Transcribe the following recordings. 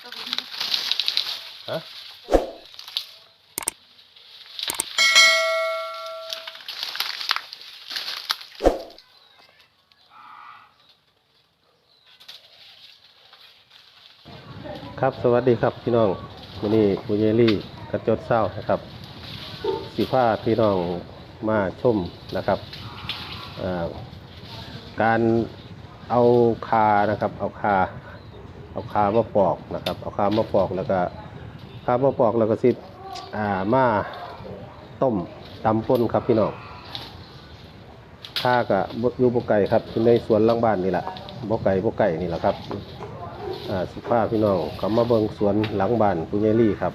ฮะครับสวัสดีครับพี่น้องวันนี้บุเยลี่กระจดเศร้านะครับสีผ้าพี่น้องมาชมนะครับการเอาคานะครับเอาคา เอาคามาปอกนะครับ เอาคามาปอกแล้วก็คามาปอกแล้วก็สิอ่ามาต้มตำป่นครับพี่น้องคากับอยู่บกไก่ครับอยู่ในสวนหลังบ้านนี่แหละบกไก่บกไก่นี่แหละครับอ่าสิพาพี่น้องเขามาเบิงสวนหลังบ้านปุญญลี่ครับ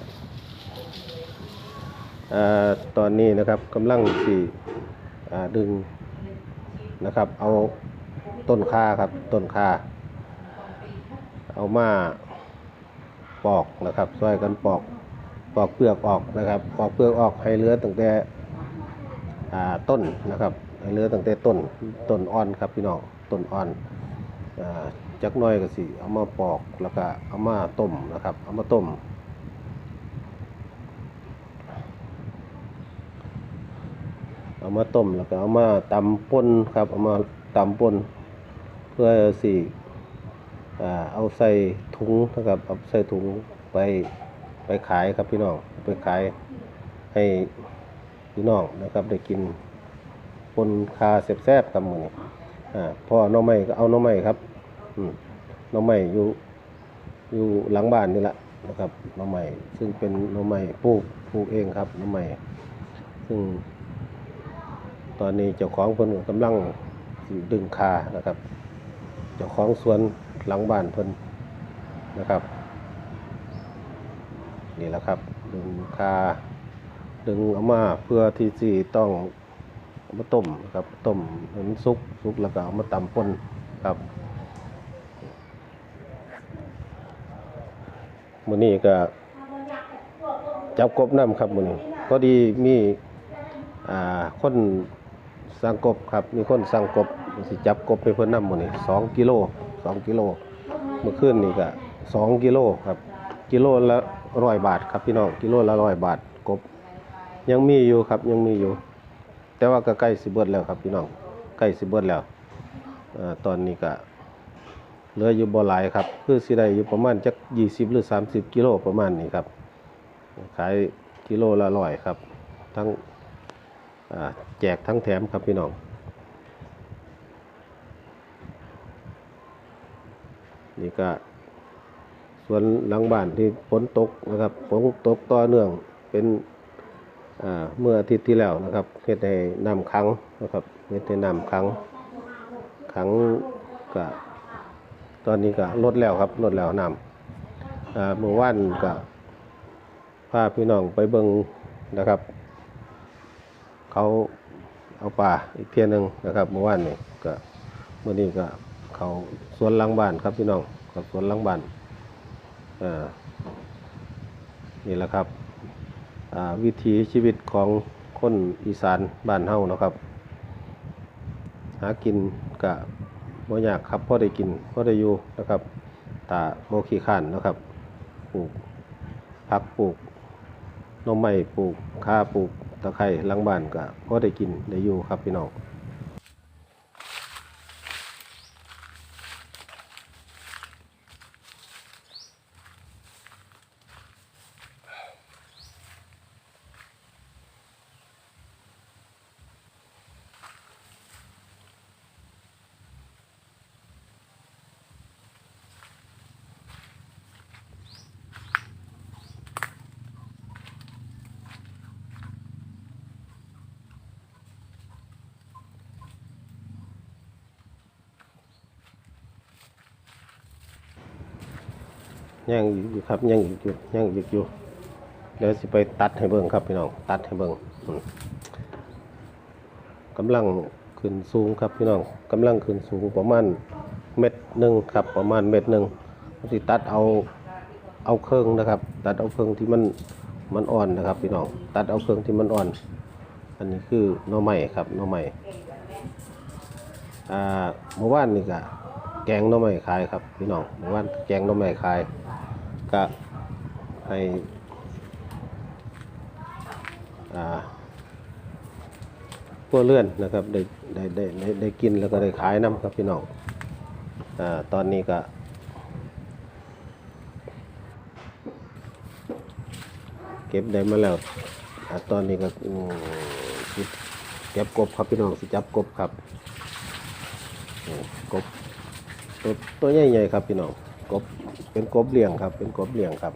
อ่าตอนนี้นะครับกำลังสิอ่าดึงนะครับ เอาต้นคาครับต้นคา เอามาปอกนะครับช่วยกันปอกปอกเปลือกออกนะครับปอกเปลือกออกให้เลือตั้งแต่ต้นนะครับให้เลือตั้งแต่ต้นต้นอ่อนครับพี่น้องต้นอ่อนอจักน้อยก็สิเอามาปอกแล้วก็เอามาต้มนะครับเอามาต้มเอามาต้มแล้วก็เอามาตำป่นครับเอามาตำป่นเพื่อสิอ่ เอาใส่ถุงนะครับเอาใส่ถุงไปไปขายครับพี่น้องไปขายให้พี่น้องนะครับได้กินปนคาแซ่บๆกับมือนี้อ่าพอน้องใหม่ก็เอาน้องใหม่ครับอืมหน้องใหม่อยู่อยู่หลังบ้านนี่แหละนะครับน้องใหม่ซึ่งเป็นน้องใหม่ปลูกปลูกเองครับน้องใหม่ซึ่ง ตอนนี้เจ้าของเพิ่นก็กำลังดึงคานะครับ เจ้าของสวน หลังบ้านเพิ่นนะครับ นี่แหละครับ ดึงคาดึงเอามาเพื่อที่สิต้องามาต้มครับต้มให้มันสุกสุกแล้วก็เอามาตำป่นครับมื้อนี้ก็จับกบน้ำครับมื้อนี้พอดีมีอ่าคนสั่งกบครับ มีคนสั่งกบสิจับกบไปเพิ่นนำมื้อนี้สองกิโล สองกิโลเมื่อคืนนี่ก็สองกิโลครับ กิโลละร้อยบาทครับพี่น้องกิโลละร้อยบาทกบ ยังมีอยู่ครับยังมีอยู่ แต่ว่าก็ใกล้สิเบิดแล้วครับพี่น้องใกล้สิเบิดแล้วอตอนนี้ก็เหลืออยู่บ่หลายครับคือสิได้อยู่ประมาณจัก20หรือ30กิโลประมาณนี้ครับ ขายกิโลละร้อยครับ ทั้งแจกทั้งแถมครับพี่น้อง นี่ก็ส่วนหลังบ้านที่ฝนตกนะครับฝนตกต่อเนื่องเป็นเมื่ออาทิตย์ที่แล้วนะครับเฮ็ดให้น้ำขังนะครับเฮ็ดให้น้ำขังขังก็ตอนนี้ก็ลดแล้วครับลดแล้วน้ำเมื่อวานก็พาพี่น้องไปเบิงนะครับ เขาเอาป่าอีกเพียหนึงนะครับเมื่อวานนี่ก็เมื่อนี้ก็ เขาสวนหลังบ้านครับพี่น้องกับสวนหลังบ้านอ่านี่แหละครับวิถีชีวิตของคนอีสานบ้านเฮานะครับ หากินกะบ่ยากครับพ่อได้กินพ่อได้อยู่นะครับตาบ่ขี้ข้านนะครับปลูกผักปลูกน่อไม้ปลูกข้าปลูกตะไคร้หลังบ้านก็พอได้กินได้อยู่ครับพี่น้อง ย่างอยู่ครับย่างอีกอยู่ย่างอีกอยู่เดี๋ยวสิไปตัดให้เบิ่งครับพี่น้องตัดให้เบิ่งอืมกำลังขึ้นสูงครับพี่น้องกำลังขึ้นสูงประมาณเม็ดหนึ่งครับประมาณเม็ดหนึ่งสิตัดเอาเอาเครื่องนะครับ ตัดเอาเครื่องที่มันมันอ่อนนะครับ พี่น้องตัดเอาเครื่องที่มันอ่อน อันนี้คือหน่อไม้ครับหน่อไม้อ่าเมื่อวานนี่ก็แกงหน่อไม้ขายครับพี่น้องเมื่อวานแกงหน่อไม้ขาย ก็ให้อ่าพวกเลื่อนนะครับได้ได้ได้ได้ได้กินแล้วก็ได้ขายน้ำครับพี่น้องอ่าตอนนี้ก็เก็บได้มาแล้วอ่าตอนนี้ก็เก็บกบครับพี่น้องสิจับกบครับกบตัวตัวใหญ่ๆครับพี่น้อง กบเป็นกบเลี้ยงครับ เป็นกบเลี้ยงครับ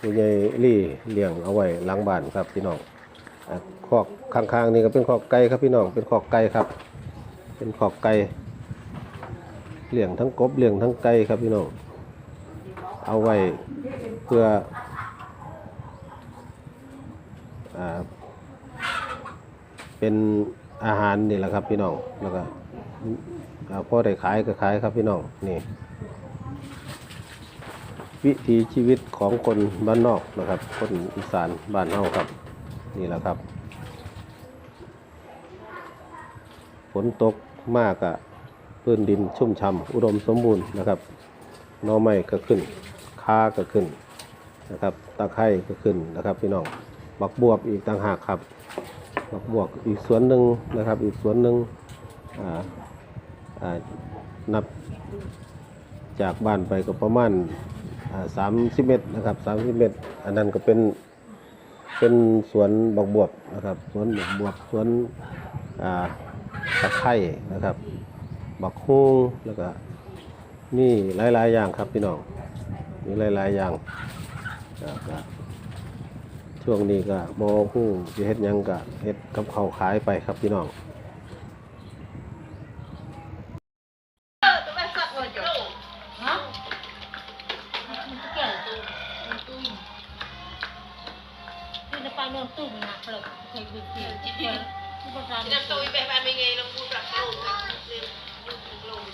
ตัวใหญ่รี่เลี้ยงเอาไว้ล้างบ้านครับพี่น้องคอกข้างๆนี่ก็เป็นคอกไก่ครับพี่น้อง เป็นคอกไก่ครับ เป็นคอกไก่เลี้ยงทั้งกบเลี้ยงทั้งไก่ครับพี่น้อง เอาไว้เพื่ออ่าเป็นอาหารนี่แหละครับพี่น้อง แล้วก็อ่าพอได้ขายก็ขายครับพี่น้องนี่ วิถีชีวิตของคนบ้านนอกนะครับ คนอีสานบ้านเฮาครับ นี่แหละครับ ฝนตกมากอะพื้นดินชุ่มฉ่ำอุดมสมบูรณ์นะครับนอไม้ก็ขึ้นค้าก็ขึ้นนะครับตะไคร้ก็ขึ้นนะครับ พี่น้องบักบวบอีกต่างหากครับบักบวบอีกสวนหนึ่งนะครับ อีกสวนหนึ่งอ่าอ่านับจากบ้านไปก็ประมาณ สามสิบเมตรนะครับสามสิบเมตร อันนั้นก็เป็นเป็นสวนบักบวบนะครับสวนบักบวบสวนตะไคร่นะครับ บักฮุงแล้วก็นี่หลาย ๆ อย่างครับพี่น้องมีหลาย ๆ อย่างนะครับช่วงนี้ก็บอผู้สิเฮ็ดยังก็เฮ็ดกับเขาขายไปครับพี่น้อง คือคือคนผู้ประกอบการ Năm tôi về ba mươi ngày nó vui bạc lộn Nên lộn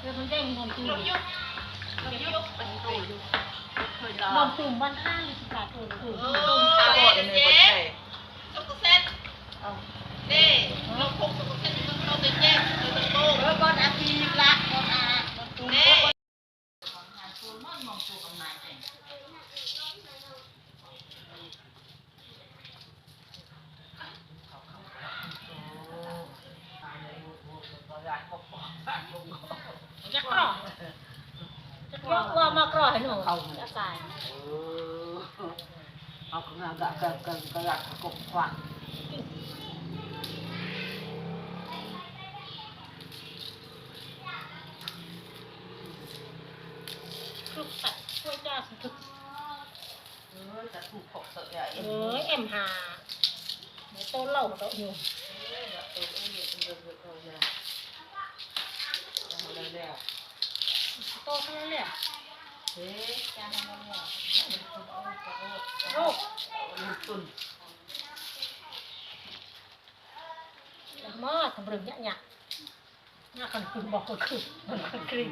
เรื่องมันแย่งบนตู้ Lộn giúp Lộn giúp Bạc lộn บนตุ่มบ้านห้างหรือสิบบาทตุ่มตุ่ม Ồ, ตุ่ม đây là chế Sốc cục xét Đây, lộn phục sốc cục xét Chúng tôi lộn đến chế Rồi tôi tô Rồi con ăn thịt kau ni. Oh, aku agak gerak gerak aku kuat. Chúc tại quay ra thực เออจะถูกขบเตะอะเอ็ม mới em hà mới tô lẩu mà đậu nhiều เออแบบเออเออเออเออเออเออเออเอาแล้วแล้ว tô thế này à มอทำเรื่องเนี้ๆน่าคนคุณบอกคนคุณคนคริน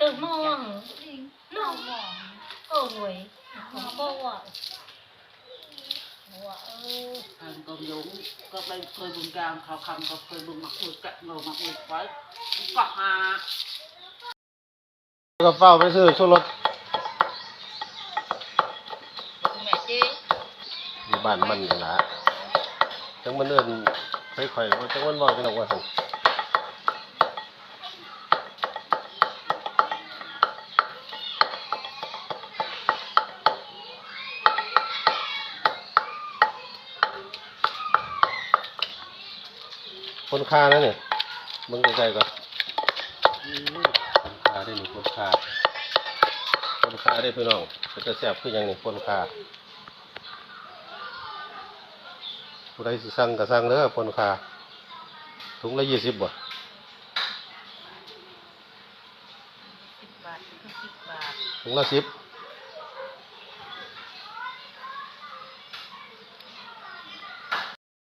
ตื่นมองน้องมองก็รวยของก็ว่า งกองยงก็ไปเคยบุญการเขาคำก็เคยบุญมักคุยกะโงมักคุยไว้ก็หาก็เฝ้าไปซื้อชูรสแม่เจ๊อยู่บ้านมันนี่ละจังมันเอิ้นค่อยๆว่าจังมันบอกจังว่าซั่น คนค่านะนี่มึงใกล้ๆก่อนคนค่าได้นี่คนค่าคนค่าได้พี่น้องเป็นจะแซ่บคือหยังนี่คนค่าผู้ใดสิสั่งก็สั่งเด้อปนคาถุงละยี่สิบบ่สิบบาทคือสิบบาทถุงละสิบเ